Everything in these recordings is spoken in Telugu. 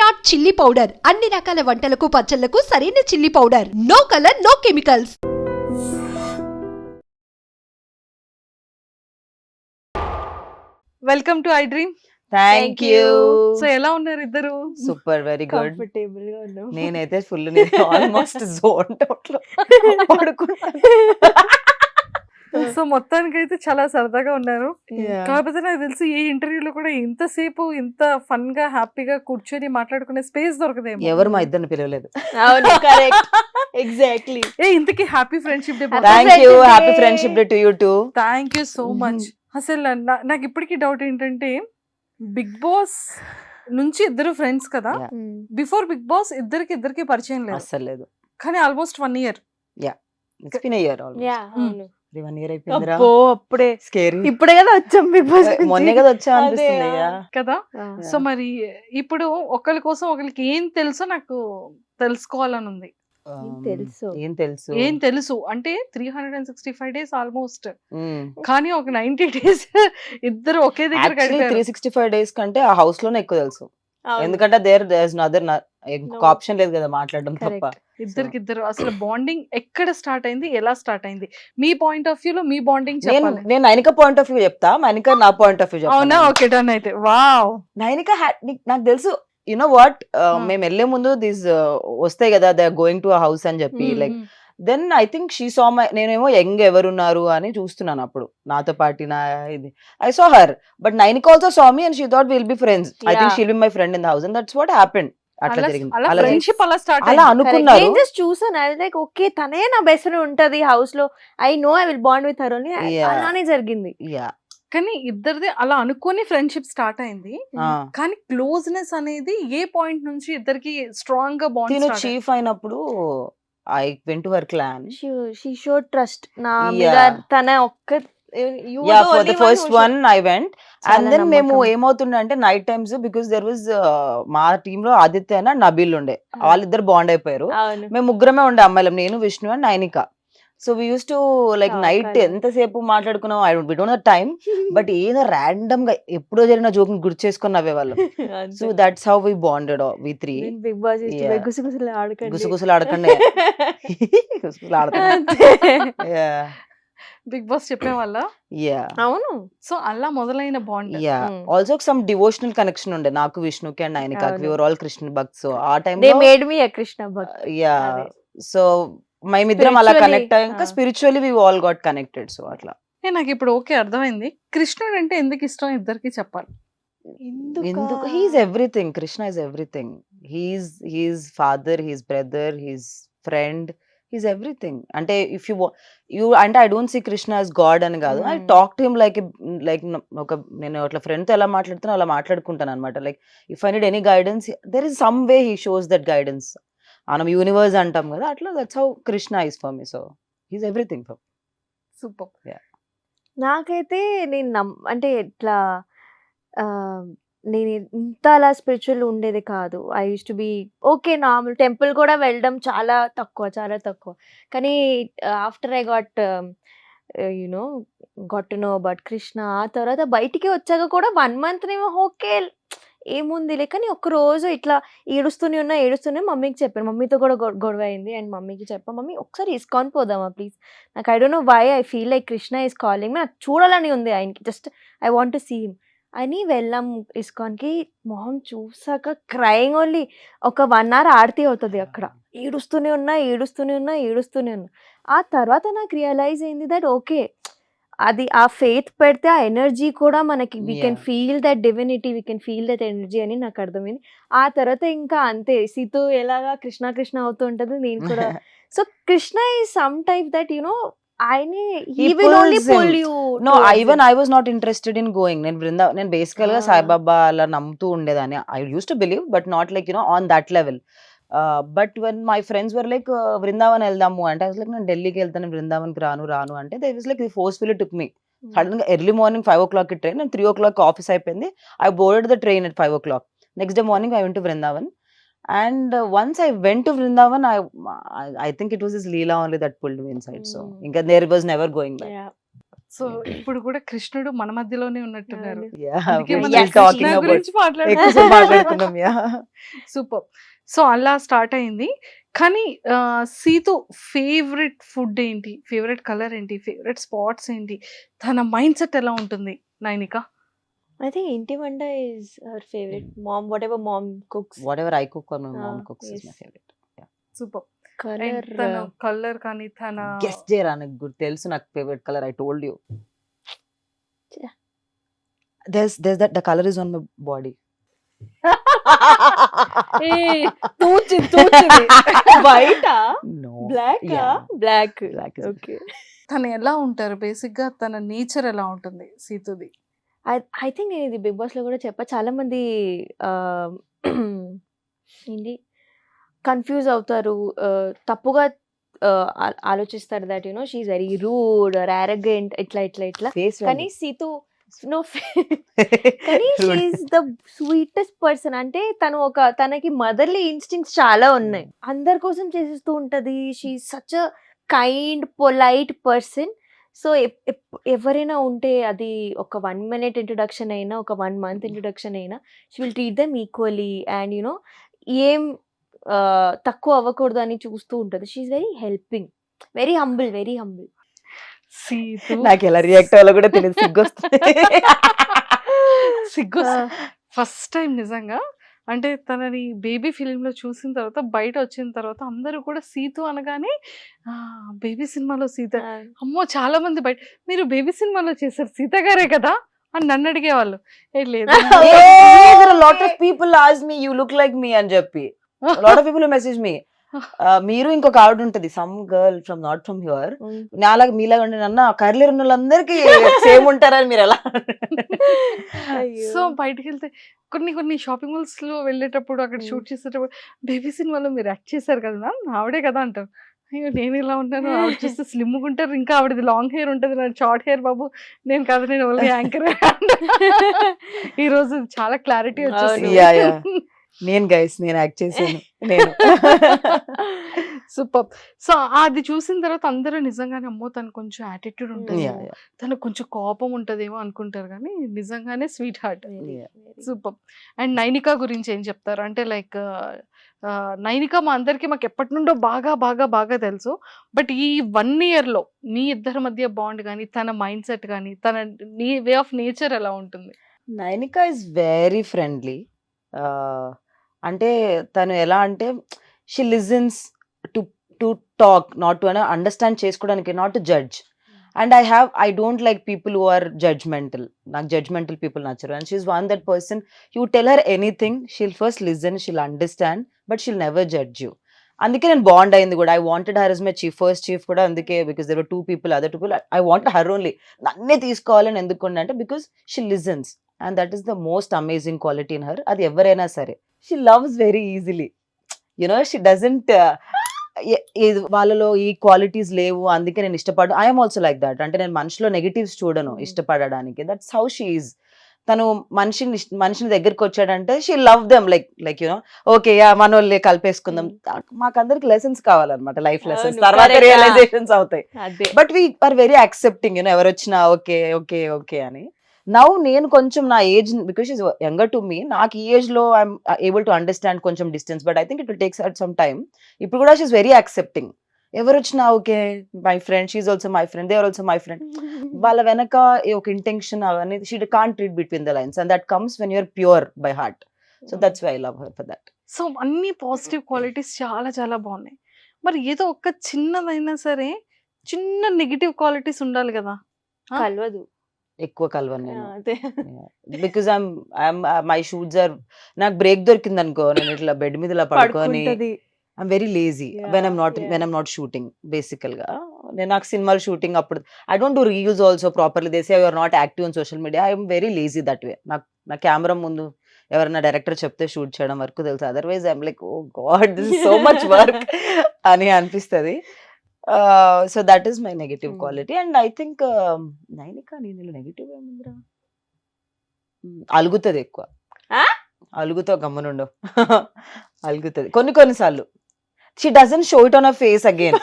Virat chilli powder. అన్ని రకాల వంటలకు పచ్చళ్ళకు సరైన chilli powder. No colour no chemicals. Welcome to I dream. Thank you so ఎలా ఉన్నారు ఇద్దరు? సూపర్ వెరీ గుడ్ కంఫర్టబుల్గా ఉన్నాం. నేనైతే ఫుల్ ఆల్మోస్ట్ జోన్ పడుకున్నాను. సో మొత్తానికి అయితే చాలా సరదాగా ఉన్నారు. కాకపోతే నాకు తెలిసి ఏ ఇంటర్వ్యూలో కూడా ఇంతసేపు ఇంత ఫన్గా హ్యాపీగా కూర్చొని మాట్లాడుకునే స్పేస్ దొరకదేమో. ఎవరు మా ఇద్దరిని పిలవలేదు. అవును కరెక్ట్ ఎగ్జాక్ట్లీ ఏ ఇంతకీ happy friendship day thank you happy. Friendship day. To you too thank you so much అసలు నాకు ఇప్పటికీ డౌట్ ఏంటంటే బిగ్ బాస్ నుంచి ఇద్దరు ఫ్రెండ్స్ కదా. బిఫోర్ బిగ్ బాస్ ఇద్దరికి ఇద్దరికి పరిచయం లేదు. అస్సలు లేదు. కానీ almost one year it's been year yeah one year అయిపోయిందిరా. అబ్బో అప్పుడే. స్కేరీ ఇప్పుడే కదా వచ్చాం బిగ్ బాస్ మొన్నే కదా వచ్చా అనిపిస్తుంది. కదా. సో మరి ఇప్పుడు ఒకరి కోసం ఒకరికి ఏం తెలుసో నాకు తెలుసుకోవాలని ఉంది. తెలుసు. ఏం తెలుసు? ఏం తెలుసు? అంటే three hundred and sixty five days almost. కానీ ఒక నైన్టీ డేస్ ఇద్దరు ఒకే దగ్గర actually three sixty five days కంటే ఆ హౌస్లోనే ఎక్కువ తెలుసు. ఎందుకంటే దేర్ దేర్ అదర్ ఇంకొక. ఆప్షన్ లేదు కదా మాట్లాడడం తప్ప. Correct. ఇద్దరికి ఇద్దరు అసలు బాండింగ్ ఎక్కడ స్టార్ట్ అయింది ఎలా స్టార్ట్ అయింది? మీ పాయింట్ ఆఫ్ వ్యూ లో మీ బాండింగ్ నేను నైనిక పాయింట్ ఆఫ్ వ్యూ చెప్తా మనిక నా పాయింట్ ఆఫ్ వ్యూ అవునా? ఓకే డన్ అయితే. వావ్ నైనిక నీకు- తెలుసు యునో వాట్ Hmm. మేము వెళ్ళే ముందు దీస్ వస్తాయి కదా దే గోయింగ్ టు హౌస్ అని చెప్పి Hmm. Like then I think she saw my నేనేమో యంగ్ ఎవరున్నారు అని చూస్తున్నాను అప్పుడు. నాతో పాటు నా ఇది. I saw her but Nainika also saw me and she thought will be friends I think. She'll be my friend in the house and that's what happened అట్లా జరిగింది. అలా ఫ్రెండ్షిప్ అలా స్టార్ట్ అలా. అనుకున్నారు. నేను జస్ట్ చూసాను. ఐ లైక్ ఓకే తనే నా బెస్ట్ ఫ్రెండ్ ఉంటది హౌస్లో. I know I will bond with her అని. అలానే జరిగింది. యా కానీ ఇద్దరిది అలా అనుకుని ఫ్రెండ్షిప్ స్టార్ట్ అయింది. కానీ క్లోజ్నెస్ అనేది ఏ పాయింట్ నుంచి ఇద్దరికి స్ట్రాంగ్గా బాండ్ చీఫ్ అయినప్పుడు I went to her clan she show trust నా మీద. తన ఒక్క yeah the for the first one I went and then మేము. ఏమవుతుండే అంటే night times because there was మా టీమ్లో ఆదిత్య నబీల్ ఉండే. వాళ్ళిద్దరు బాండ్ అయిపోయారు. మేము ముగ్గురమే ఉండే అమ్మాయిలం నేను Vishnu and Nainika. So we use to like night. ఎంతసేపు మాట్లాడుకున్నాం I we don't time but ఏదో ర్యాండమ్గా ఎప్పుడో జరిగిన జోక్ గుర్తు చేసుకుని నవ్వేవాళ్ళం. So that's how we bonded we three big boss. గుసగుసలు ఆడకండి. గుసగుసలు ఆడకండి. గుసగుసలు ఆడకండి. అంతే. బిగ్ బాస్ చెప్పే యా అవును. సో అలా మొదలైన bond yeah. Also some devotional connection ఉండే. నాకు విష్ణుకి అండ్ ఆయనకి. We were all Krishna bhakt so ఆ time they made me Krishna bhakt yeah. So మేమిద్దరం అలా కనెక్ట్ అయ్యాక. Spiritually we all got connected so అట్లా. ఏ, నాకు ఇప్పుడు ఓకే అర్థమైంది. కృష్ణుడు అంటే ఎందుకు ఇష్టం? ఇద్దరికి చెప్పాలి. ఎందుకు? He's everything Krishna is everything he's he's father he's brother he's friend he's everything అంటే ఇఫ్ యూ యూ అంటే I don't see Krishna as God అని కాదు. I. Talk to him like like ఒక నేను అట్లా ఫ్రెండ్తో ఎలా మాట్లాడుతున్నా అలా మాట్లాడుకుంటాను అనమాట like if I need any guidance there is some way he shows that guidance మనం యూనివర్స్ అంటాం కదా అట్లా that's how Krishna is for me so he's everything for super నాకైతే నేను నమ్ అంటే ఇట్లా నేను ఇంత అలా స్పిరిచువల్ ఉండేది కాదు. I use to be okay normal temple కూడా వెళ్ళడం చాలా తక్కువ చాలా తక్కువ. కానీ after I got you know got know about Krishna ఆ తర్వాత బయటికి వచ్చాక కూడా వన్ మంత్ నేమో ఓకే ఏముందిలే కానీ రోజు ఇట్లా ఏడుస్తూనే ఉన్నా ఏడుస్తూనే మమ్మీకి చెప్పాను. మమ్మీతో కూడా గొడవ అయింది. అండ్ మమ్మీకి చెప్పా మమ్మీ ఒకసారి ఇస్కాన్ పోదామా ప్లీజ్? నాకు I don't know why I feel like Krishna is calling నాకు చూడాలని ఉంది ఆయనకి. Just I want to see him. అని వెళ్ళాం ఇస్కాన్కి. మొహం చూసాక క్రయింగ్ ఓన్లీ ఒక వన్ అవర్ ఆరతి అవుతుంది అక్కడ. ఏడుస్తూనే ఉన్నా ఏడుస్తూనే ఉన్నా ఏడుస్తూనే ఉన్నా. ఆ తర్వాత నాకు రియలైజ్ అయింది దట్ ఓకే అది ఆ ఫెయిత్ పెడితే ఆ ఎనర్జీ కూడా మనకి we can. Feel that divinity we can feel that energy అని నాకు అర్థమైంది ఆ తర్వాత ఇంకా అంతే సీతు ఎలాగా కృష్ణ కృష్ణ అవుతూ ఉంటుంది నేను కూడా so Krishna is some type that you know even. I was not interested in going నేను బృందా నేను బేసికల్గా. సాయిబాబా అలా నమ్ముతూ ఉండేదాన్ని I use to believe but not like you know on that level but when my friends were like Vrindavan వెళ్దాము అంటే అసలు నేను ఢిల్లీకి వెళ్తాను వృందావన్కి రాను రాను అంటే they was like forceful took me సడన్గా early morning five o'clock train నేను త్రీ ఓ క్లాక్ ఆఫీస్ అయిపోయింది I boarded the train at five o'clock next day morning I went to Vrindavan and once I went to Vrindavan I I think it was is leela only that pulled me inside so. ఇంకా there was never going back. So ఇప్పుడు కూడా కృష్ణుడు మన మధ్యలోనే ఉన్నట్టున్నారు. గురించి మాట్లాడుతున్నాం. సూపర్ సో అలా స్టార్ట్ అయింది. కానీ సీతు ఫేవరెట్ ఫుడ్ ఏంటి? ఫేవరెట్ కలర్ ఏంటి? ఫేవరెట్ స్పాట్స్ ఏంటి? తన మైండ్ సెట్ ఎలా ఉంటుంది నైనిక? ఐ థింక్ ఇంటి వంట is her favourite. Mom whatever mom cooks. Whatever I cook or my mom cooks is my. Favourite super. Colour తన కలర్ కానీ తన గెస్ట్ చేయరా నాకు గుర్తు? తెలుసు నాకు favourite colour I told you Yeah. there's there's that the color is on my బయట? బ్లాక్. బ్లాక్ is ఓకే తను ఎలా ఉంటారు? బేసిక్గా తన నేచర్ ఎలా ఉంటుంది సీతుది? ఐ థింక్ ఇది బిగ్ బాస్లో కూడా చెప్పా చాలా మంది ఏంటి? కన్ఫ్యూజ్ అవుతారు. తప్పుగా ఆలోచిస్తారు that you know she's very rude or arrogant ఇట్లా ఇట్లా ఇట్లా. కానీ సీతు నో కానీ షీఈ్ ద స్వీటెస్ట్ పర్సన్ అంటే తను ఒక తనకి మదర్లీ ఇన్స్టింగ్స్ చాలా ఉన్నాయి. అందరి కోసం చేసేస్తూ ఉంటది. She such a kind polite person so ఎవరైనా ఉంటే అది ఒక వన్ మినిట్ ఇంట్రొడక్షన్ అయినా ఒక వన్ మంత్ ఇంట్రొడక్షన్ అయినా she will treat them equally and you know ఏం తక్కువ అవ్వకూడదు అని చూస్తూ ఉంటుంది. She's very helping very humble very humble Seethu. నాకు ఎలా రియాక్ట్ అవ్వాలో కూడా తెలియదు. సిగ్గొస్తుంది. సిగ్గు ఫస్ట్ టైం నిజంగా. అంటే తనని బేబీ ఫిలిం లో చూసిన తర్వాత బయట వచ్చిన తర్వాత అందరూ కూడా సీతు అనగానే బేబీ సినిమాలో సీత. అమ్మో చాలా మంది బయట మీరు బేబీ సినిమాలో చేశారు సీత గారే కదా? అని నన్ను అడిగేవాళ్ళు. ఏ లేదు lot of people ask me you look like me అని చెప్పి. Lot of people message me మీరు ఇంకొక ఆవిడ ఉంటది some girl from not from here నాలాగా మీలాగా ఉండే నన్న కర్లీ ఉన్న వాళ్ళందరికీ సేమ్ ఉంటారని మీరు ఎలా? సో బయటికి వెళ్తే కొన్ని కొన్ని షాపింగ్ మాల్స్లో వెళ్ళేటప్పుడు అక్కడ. షూట్ చేసేటప్పుడు బేబీ సినిమాలో మీరు యాక్ట్ చేశారు కదా మ్యామ్ ఆవిడే కదా అంటారు. అయ్యో నేను ఇలా ఉంటాను ఆవిడ చూస్తే స్లిమ్ ఉంటారు ఇంకా ఆవిడది లాంగ్ హెయిర్ ఉంటుంది నా షార్ట్ హెయిర్ బాబు నేను కాదు నేను ఓన్లీ యాంకర్ ఈ రోజు చాలా క్లారిటీ yeah. నేను గైస్ నేను యాక్ట్ చేశాను. నేను. సూపర్. సో అది చూసిన తర్వాత అందరూ నిజంగానే అమ్మో తను కొంచెం యాటిట్యూడ్ ఉంటుంది. Yeah, yeah. తనకు కొంచెం కోపం ఉంటదేమో అనుకుంటారు కానీ నిజంగానే sweet heart. Super. And Nainika గురించి ఏం చెప్తారు? అంటే లైక్ నైనిక మా అందరికి మాకు ఎప్పటి నుండో బాగా బాగా బాగా తెలుసు. బట్ ఈ వన్ ఇయర్లో మీ ఇద్దరి మధ్య బాండ్ కానీ తన మైండ్ సెట్ కానీ తన నీ వే ఆఫ్ నేచర్ ఎలా ఉంటుంది? నైనిక ఇస్ వెరీ ఫ్రెండ్లీ అంటే తను ఎలా అంటే she listens to to talk not to అని అండర్స్టాండ్ చేసుకోవడానికి not to judge and I have I don't like people who are judgmental నాకు judgmental people నచ్చరు. And she's one that person you tell her anything she'll first listen she'll understand but she'll never judge you అందుకే నేను బాండ్ అయింది కూడా. I wanted her is my chief first chief కూడా అందుకే because there two people other people I want her only నన్నే తీసుకోవాలని ఎందుకు అంటే because she listens and that is the most amazing quality in her అది ఎవరైనా సరే. She loves very easily you know she doesn't వాళ్ళలో ఈ క్వాలిటీస్ లేవు అందుకే నేను ఇష్టపడు ఐఎమ్ ఆల్సో లైక్ దట్ అంటే నేను మనిషిలో నెగిటివ్స్ చూడను Mm. ఇష్టపడడానికి. దట్స్ హౌ షీ ఈజ్ తను మనిషిని మనిషిని దగ్గరికి వచ్చాడంటే she love them like like you know okay yeah మన వాళ్ళే కలిపేసుకుందాం. మాకందరికి లెసన్స్ కావాలన్నమాట లైఫ్ లెసన్స్ తర్వాత. రియలైజేషన్స్ అవుతాయి. But we are very accepting you know ఎవరు వచ్చినా ఓకే ఓకే ఓకే అని. నౌ నేను కొంచెం నా age because is younger to me నాకు ఈ ఏజ్లో ఐఎమ్ ఏబుల్ టు అండర్స్టాండ్ కొంచెం distance but I think it will takes at some time ఇప్పుడు కూడా షీఈ్ వెరీ యాక్సెప్టింగ్ ఎవరు వచ్చినా okay my friend she's also my friend they are also my friend వాళ్ళ వెనక ఈ ఒక ఇంటెన్షన్ అవన్నీ she can't read between the lines and that comes when you're pure by heart so that's why I love her for that so అన్ని పాజిటివ్ క్వాలిటీస్ చాలా చాలా బాగున్నాయి. మరి ఏదో ఒక్క చిన్నదైనా సరే చిన్న నెగిటివ్ క్వాలిటీస్ ఉండాలి కదా? కలవదు. ఎక్కువ కలవను నేను. అదే. I'm I'm my shoots or నాకు బ్రేక్ దొరికింది అనుకో నేను ఇట్లా బెడ్ మీద ఇలా పడుకొని పడుకుంటది. I'm very lazy when I'm not. When I'm not shooting బేసికల్గా నేను నాకు సినిమాలు షూటింగ్ అప్పుడు I don't do reels also properly దేసే you're not active on social media I'm very lazy that way నాకు నా కెమెరా ముందు ఎవరైనా డైరెక్టర్ చెప్తే షూట్ చేయడం వరకు తెలుసు. Otherwise I'm like oh God this so much work అని అనిపిస్తుంది. So that is my negative. Quality. And I think Nainika నేను నెగిటివ్ ఏముందిరా? అలుగుతుంది ఎక్కువ? అలుగుతో గమ్మునుండు అలుగుతుంది. కొన్ని కొన్నిసార్లు she doesn't show it on a face again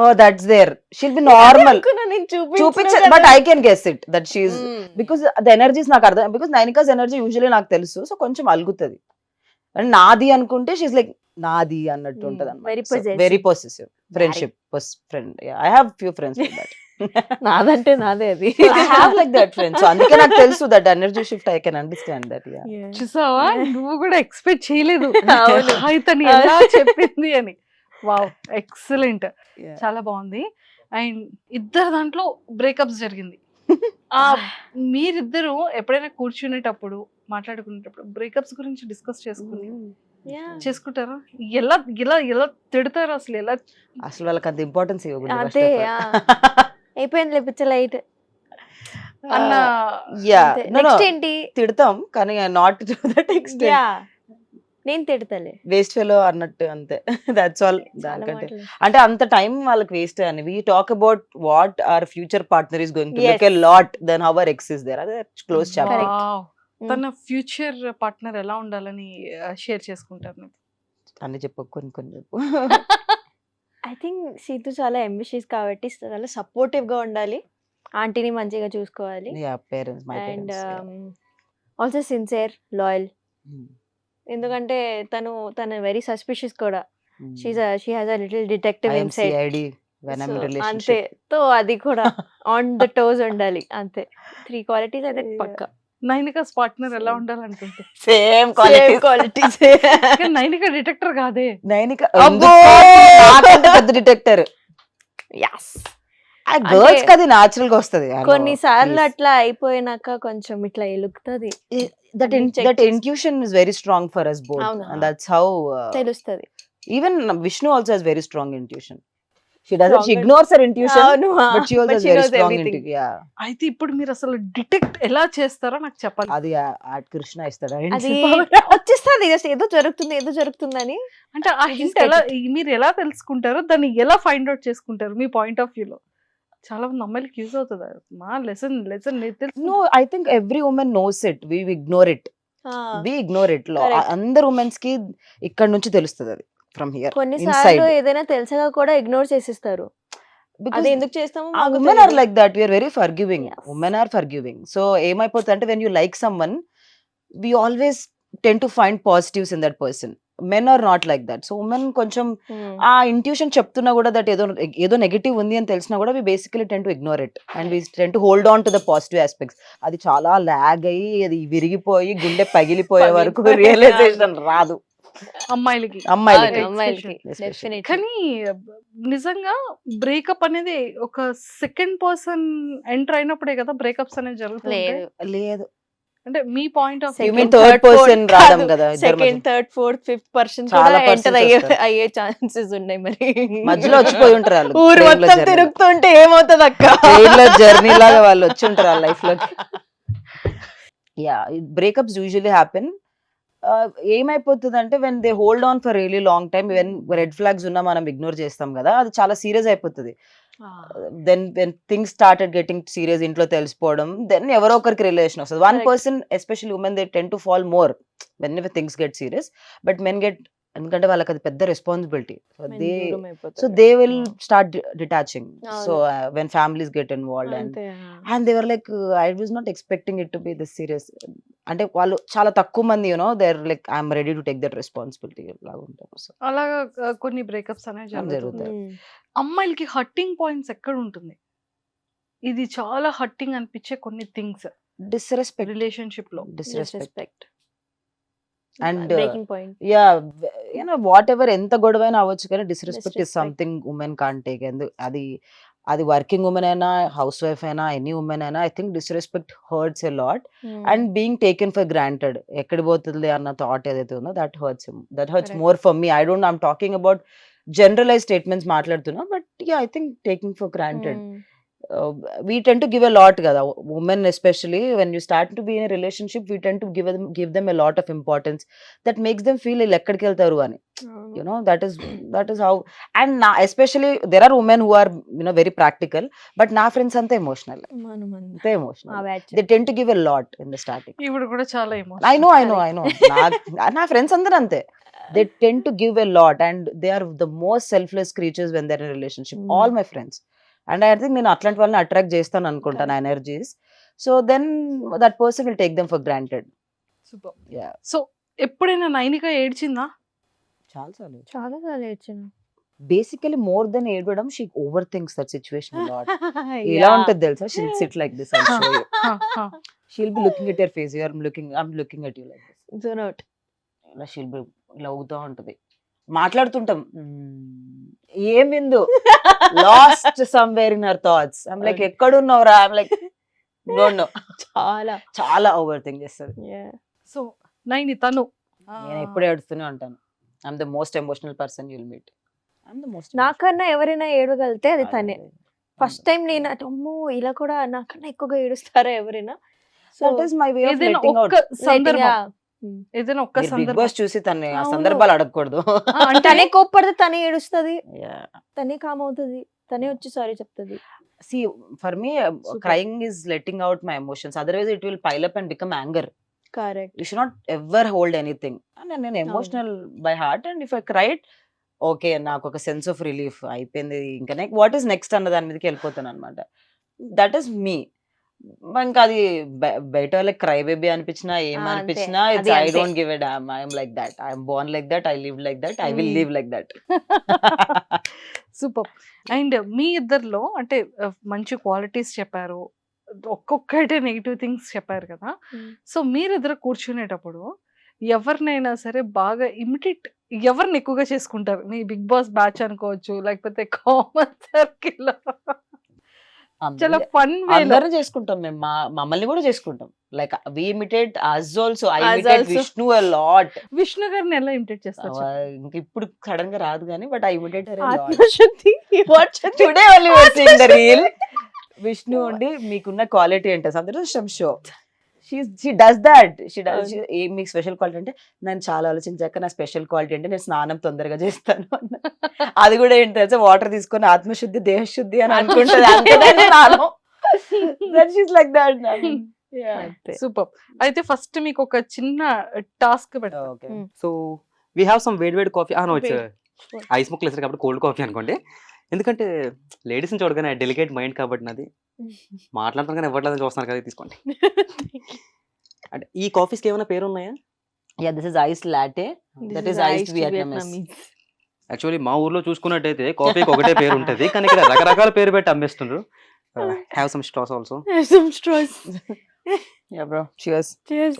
oh that's there she'll be normal అనుకున్నా నేను చూపించ చూపించను but. I can guess it that she. Because the energies నాకు అర్థం బికాస్ నైనికాస్ ఎనర్జీ యూజువల్లీ నాకు తెలుసు సో కొంచెం అలుగుతుంది. అండ్ నాది అనుకుంటే షీస్ లైక్ నాది అన్నట్టు ఉంటది possessive. Very possessive friendship friend I have few friends like that నాదంటే నాదే అది. I have like that friends so అందుకే నాకు తెలుసు that energy shift I can understand that yeah చూసావా? నువ్వు కూడా ఎక్స్పెక్ట్ చేయలేదు. అవును. ఇతను ఎలా చెప్పింది అని. వావ్ ఎక్సలెంట్ చాలా బాగుంది. అండ్ ఇద్దరు దాంట్లో బ్రేకప్స్ జరిగింది. ఆ మీరిద్దరు ఎప్పుడైనా కూర్చునేటప్పుడు మాట్లాడుకునేటప్పుడు బ్రేకప్స్ గురించి డిస్కస్ చేసుకుని చేసుకుంటారా? ఎలా ఎలా ఎలా తిడతారు అసలు? ఎలా అసలు వాళ్ళకి అంత ఇంపార్టెన్స్ ఇవ్వకూడదు అదే. అయిపోయింది లేపించ లైట్. అన్న యా. నెక్స్ట్ ఏంటి? తిడతాం కానీ not to that extent yeah. నేను తిడతలే. వేస్ట్ ఫెలో అన్నట్టు అంతే. దట్స్ ఆల్ దానికంటే. అంటే అంత టైం వాళ్ళకి వేస్ట్ అని. We talk about what are future partner is going to. Look a lot then our ex is there అదే క్లోజ్ చాప్టర్. తన ఫ్యూచర్ పార్ట్నర్ ఎలా ఉండాలని షేర్ చేసుకుంటారు అన్ని చెప్పు కొన్ని కొన్ని చెప్పు. ఐ థింక్ సీతు చాలా అంబిషియస్ కాబట్టి చాలా సపోర్టివ్గా ఉండాలి. ఆంటీని మంచిగా చూసుకోవాలి. Parents and also sincere loyal. ఎందుకంటే తను తను వెరీ సస్పిషియస్ కూడా. She's she has a little detective inside అంతే. తో అది కూడా ఆన్ ద టోస్ ఉండాలి అంతే. త్రీ క్వాలిటీస్ అయితే. పక్క. నైనికాస్ పార్ట్నర్ ఎలా. ఉండాలనుకుంటే సేమ్ క్వాలిటీస్ క్వాలిటీస్ కానీ నైనిక డిటెక్టర్ కాదే. నైనిక అబ్బో! నాకంటే పెద్ద డిటెక్టర్. యస్ ఆ గర్ల్స్ అంటే కది నాచురల్గా వస్తది. కొన్నిసార్లు అట్లా అయిపోయినాక కొంచెం ఇట్లా ఎలుగుతుంది that that intuition is very strong for us both. And that's how తెలుస్తుంది. Even Vishnu also has very strong intuition. She doesn't she Stronger. ignores her intuition అవును but she also but has she very knows strong everything. intuition yeah. అయితే ఇప్పుడు మీరు అసలు డిటెక్ట్ ఎలా చేస్తారో నాకు చెప్పాలి అది ఆట్ కృష్ణ ఇస్తాడా అది వచ్చేస్తుంది జస్ట్ ఏదో జరుగుతుంది ఏదో జరుగుతుందని. అంటే ఆ హింట్ ఎలా మీరు ఎలా తెలుసుకుంటారో దాన్ని ఎలా ఫైండ్ అవుట్ చేసుకుంటారు మీ పాయింట్ ఆఫ్ వ్యూలో చాలా మంది అమ్మాయిలకి యూజ్ అవుతుంది? మా lesson lesson no i think every woman knows it. We ignore it. we ignore it లో. అందరు ఉమెన్స్కి ఇక్కడ నుంచి తెలుస్తుంది అది. ఫ్రమ్ హియర్ కొన్నిసార్లు ఏదైనా తెలిసగా కూడా ఇగ్నోర్ చేసిస్తారు. అది ఎందుకు చేస్తామో women are. Like that we're very forgiving. Women are forgiving so ఏమైపోతుంది అంటే when you like someone we always tend to find positives in that person men are not like that so women కొంచెం Hmm. ఆ ఇంట్యూషన్ చెప్తున్నా కూడా దట్ ఏదో ఏదో నెగిటివ్ ఉంది అని తెలిసినా కూడా we basically tend to ignore it and we tend to hold on to the positive aspects అది చాలా లాగ్ అయ్యి అది విరిగిపోయి గుండె పగిలిపోయే వరకు రియలైజేషన్ రాదు. అమ్మాయిలకి. అమ్మాయిలకి. కానీ నిజంగా బ్రేకప్ అనేది ఒక సెకండ్ పర్సన్ ఎంటర్ అయినప్పుడే కదా బ్రేకప్స్ అనేది జరుగుతుంది లేదు. లేదు. అంటే మీ point of third, person fourth రావడం కాదు. Second. Third fourth fifth person చాలా కూడా ఎంటర్ అయ్యే. అయ్యే ఛాన్సెస్ ఉన్నాయి మరి. మధ్యలో వచ్చిపోయి ఉంటారు వాళ్ళు. ఊరు లో మొత్తం. తిరుగుతుంటే ఏమవుతుంది అక్క లో జర్నీ లాగా వాళ్ళు వచ్చి ఉంటారు ఆ లైఫ్లోకి. యా బ్రేకప్స్ యూజువల్లీ హ్యాపెన్ ఏమైపోతుంది అంటే when they hold on for really long time when red flags ఉన్నా మనం ఇగ్నోర్ చేస్తాం కదా అది చాలా సీరియస్ అయిపోతుంది. Then when things started getting serious ఇంట్లో తెలిసిపోవడం దెన్ ఎవరో ఒకరికి రిలేషన్ వస్తుంది. One. Person especially women they tend to fall more when things get serious but men get ఎందుకంటే వాళ్ళకి అది పెద్ద responsibility they so they will start detaching so. When families get involved and and they were like I was not expecting it to be this serious అంటే వాళ్ళు చాలా తక్కువ మంది you know they're like I'm ready to take that responsibility లాగా ఉంటారు. సో అలాగా కొన్ని బ్రేకప్స్ అనేవి జరుగుతాయి. అమ్మాయిలకి హట్టింగ్ పాయింట్స్ ఎక్కడ ఉంటుంది? ఇది చాలా హట్టింగ్ అనిపించే కొన్ని థింగ్స్ డిస్రెస్పెక్ట్ రిలేషన్షిప్లో. Disrespect and yeah you know whatever ఎంత గొడవైనా అవ్వచ్చు కానీ disrespect is. Something women can take ఎందు అది అది వర్కింగ్ ఉమెన్ అయినా హౌస్ వైఫ్ అయినా ఎనీ ఉమెన్ అయినా I think disrespect hurts a lot and being taken for granted ఎక్కడ పోతుంది అన్న థాట్ ఏదైతే ఉందో that hurts that hurts. More for me I don't I'm talking about generalize statements మాట్లాడుతున్నా but yeah I think taking for granted we tend to give a lot కదా. Women especially when you start to be in relationship we tend to give give them a lot of importance that makes them feel వీళ్ళు ఎక్కడికి వెళ్తారు అని. You know that is that is how and నా especially there are women who are you know very practical but నా ఫ్రెండ్స్ అంతా ఎమోషనల్ అంతే. Emotional they tend to give a lot in the starting ఇప్పుడు కూడా చాలా I know I know I know నా ఫ్రెండ్స్ అందరూ అంతే. They tend to give a lot and they are the most selfless creatures when they're in a relationship. Mm. all and i think నేను అట్లాంటి వాళ్ళని అట్రాక్ట్ చేస్తాను అనుకుంటాను energies so then that person will take them for granted super. So ఎప్పుడైనా నైనిక ఏడ్చిందా? చాలా చాలు చాలా చాలా ఏడ్చిన బేసికలీ మోర్ దెన్ ఏడవడం she overthinks that situation ఎలా ఉంటుంది తెలుసా? She'll sit like this. She'll be looking at your face you are looking I am looking at you like this she'll be ఇలా అవుతా ఉంటది. మాట్లాడుతుంటాం. "Hmm, ఏమిందు lost somewhere in her thoughts I'm like. ఎక్కడున్నావురా? ఐమ్ లైక్ డోంట్ నో చాలా. చాలా ఓవర్ థింక్ చేస్తుంది. సో నైని తను. నేను ఎప్పుడు ఏడుస్తూనే ఉంటాను. I'm the most emotional person you'll meet నాకన్నా ఎవరైనా ఏడవగలితే అది తనే. ఫస్ట్ టైం నేను అమ్మో ఇలా కూడా నాకన్నా ఎక్కువగా ఏడుస్తారా ఎవరైనా? So that is my way of letting out సందర్భం. ఏదైనా ఒక్క బిగ్ సందర్భం బాస్ చూసి ఆ అవును. సందర్భాలు అడగకూడదు. తనే కోప్పడితే తనే ఏడుస్తుంది. తనే కామ్ అవుతుంది. తనే వచ్చి సారీ చెప్తుంది. Me uh, Super. crying is letting out my emotions. Otherwise it will pile up and become anger. Correct not ever hold anything. And then నేను emotional by heart and if I cried okay నాకు ఒక సెన్స్ ఆఫ్ రిలీఫ్ అయిపోయింది. ఇంకా వాట్ ఈస్ నెక్స్ట్ అన్న దాని మీదకి వెళ్ళిపోతాను అనమాట దట్ ఈస్ మీ ఇంకా అది బయ- బయట వాళ్ళకి క్రై బేబీ అనిపించినా ఏం ఆ, అంతే. అనిపించినా it's I. Don't give a damn I'm like that I'm born like that I live like that I will. Live like that super and మీ ఇద్దరిలో అంటే మంచి క్వాలిటీస్ చెప్పారు ఒక్కొక్కటి నెగిటివ్ థింగ్స్ చెప్పారు కదా Hmm. సో మీరిద్దరు కూర్చునేటప్పుడు ఎవరినైనా సరే బాగా ఇమిటేట్ ఎవరిని ఎక్కువగా చేసుకుంటారు మీ బిగ్ బాస్ బ్యాచ్ అనుకోవచ్చు లేకపోతే కామన్ సర్కిల్ చాలా ఫన్ అందరం చేసుకుంటాం మేము. మా మమ్మల్ని కూడా చేసుకుంటాం. Like we imitate us also I imitate. Vishnu a lot Vishnu గారిని ఎలా ఇమిటేట్ చేస్తారు. ఇంక ఇప్పుడు సడన్గా రాదు కానీ బట్ ఐ ఇమిటేట్ ఆత్మశక్తి today only seeing the reel Vishnu ఉండి మీకున్న క్వాలిటీ అందరూ some show she does that she does మీకు స్పెషల్ క్వాలిటీ అంటే నేను చాలా ఆలోచించాక నా స్పెషల్ క్వాలిటీ అంటే నేను స్నానం తొందరగా చేస్తాను. అది కూడా ఏంటి తెలుసా? వాటర్ తీసుకొని ఆత్మశుద్ధి దేహశుద్ధి అని అనుకుంటది షీస్ లైక్ దట్. సూపర్ అయితే ఫస్ట్ మీకు ఒక చిన్న task okay. So we have some వేడి వేడి coffee no it's Wait. Ice ముక్కలు వేసారు కాబట్టి కోల్డ్ కాఫీ అనుకోండి. ఎందుకంటే లేడీస్ని చూడగానే డెలికేట్ మైండ్ కాబట్టి నాది. మాట్లాడుతాను కానీ ఇవ్వట్లేదని చూస్తున్నారు కదా తీసుకోండి. అంటే ఈ కాఫీస్కి ఏమైనా పేరు ఉన్నాయా yeah this is ice latte that is ice Vietnamese. Actually మా ఊర్లో చూసుకున్నట్టయితే కాఫీకి ఒకటే పేరు ఉంటుంది కానీ ఇక్కడ రకరకాల పేరు పెట్టి అమ్మేస్తుండ్రు. Have some straws also Have some straws. Yeah bro cheers Cheers.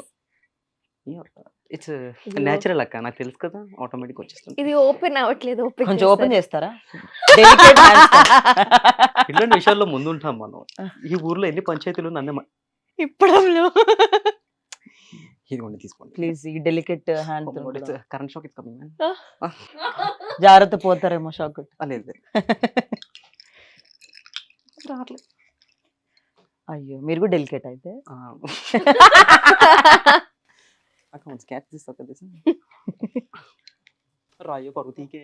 It's ఇది న్యాచురల్ అక్క. నాకు తెలుసు కదా ఆటోమేటిక్ వచ్చేస్తుంది ఇది ఓపెన్ అవ్వట్లేదు ఓపెన్ కొంచెం ఓపెన్ చేస్తారా? డెలికేట్ ఇట్లాంటి విషయాల్లో ముందుంటాం మనం. ఈ ఊర్లో ఎన్ని పంచాయతీలు నన్ను ఇప్పడంలో. ఇదిగోండి తీసుకోండి. ప్లీజ్ ఈ delicate hand current shock is coming జాగ్రత్త పోతారేమో షాక్ లేదు అయ్యో మీరు కూడా డెలికేట్ అయితే. అక్క స్కాచ్ తీస్తా కదా రాయో పరుగు తీకే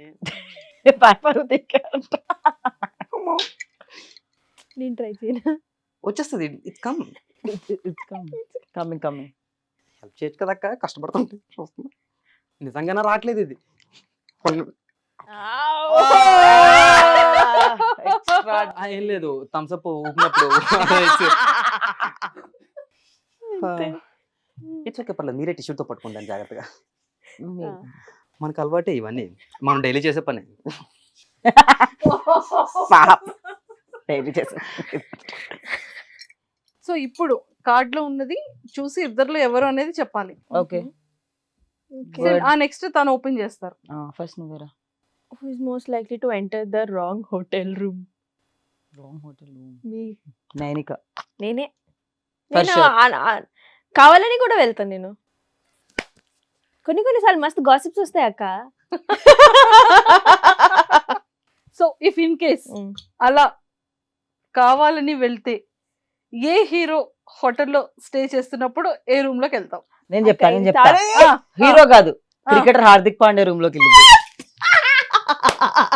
నేను ట్రై చేయను వచ్చేస్తుంది it's come coming coming help చేయొచ్చు కదా అక్క కష్టపడుతుంటే చూస్తున్నా నిజంగానే రావట్లేదు ఇది ఏం లేదు థమ్స్ అప్ ఊపినప్పుడు అంతే. ఇట్స్ ఓకే పర్లేదు మీరే టిష్యూతో పట్టుకుంటాను జాగ్రత్తగా. మనకు అలవాటే ఇవన్నీ. మనం డైలీ చేసే పని. సో ఇప్పుడు కార్డ్లో ఉన్నది చూసి ఇద్దరిలో ఎవరు అనేది చెప్పాలి. ఓకే. ఆ నెక్స్ట్ తను ఓపెన్ చేస్తారు. ఫస్ట్ నువ్వేరా Who is most likely to enter the wrong hotel room? Wrong hotel Me. Nainika. నేనే. నేను కావాలని కూడా వెళ్తాను నేను. కొన్ని కొన్నిసార్లు మస్తు గాసిప్స్ వస్తాయి అక్క. సో ఇఫ్ ఇన్ కేస్ అలా కావాలని వెళ్తే ఏ హీరో హోటల్లో స్టే చేస్తున్నప్పుడు ఏ రూమ్లోకి వెళ్తాం? నేను చెప్తా నేను చెప్తా. అరే! హీరో కాదు. క్రికెటర్ హార్దిక్ పాండే రూమ్లోకి వెళ్ళింది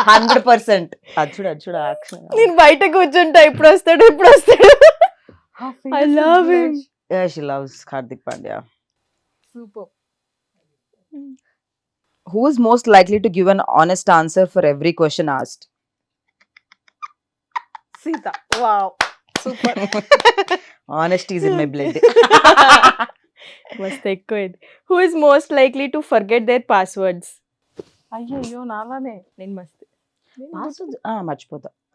హండ్రెడ్ పర్సెంట్. అచ్చుడు అచ్చుడు నేను బయట కూర్చుంటా ఇప్పుడు వస్తాడు ఇప్పుడు వస్తాడు. I love him. She loves Hardik Pandya super who is most likely to give an honest answer for every question asked Sita wow super honest is in my blood మస్తు ఎక్కువైంది who is most likely to forget their passwords అయ్యో నాలానే నేను మస్తు మర్చిపోతా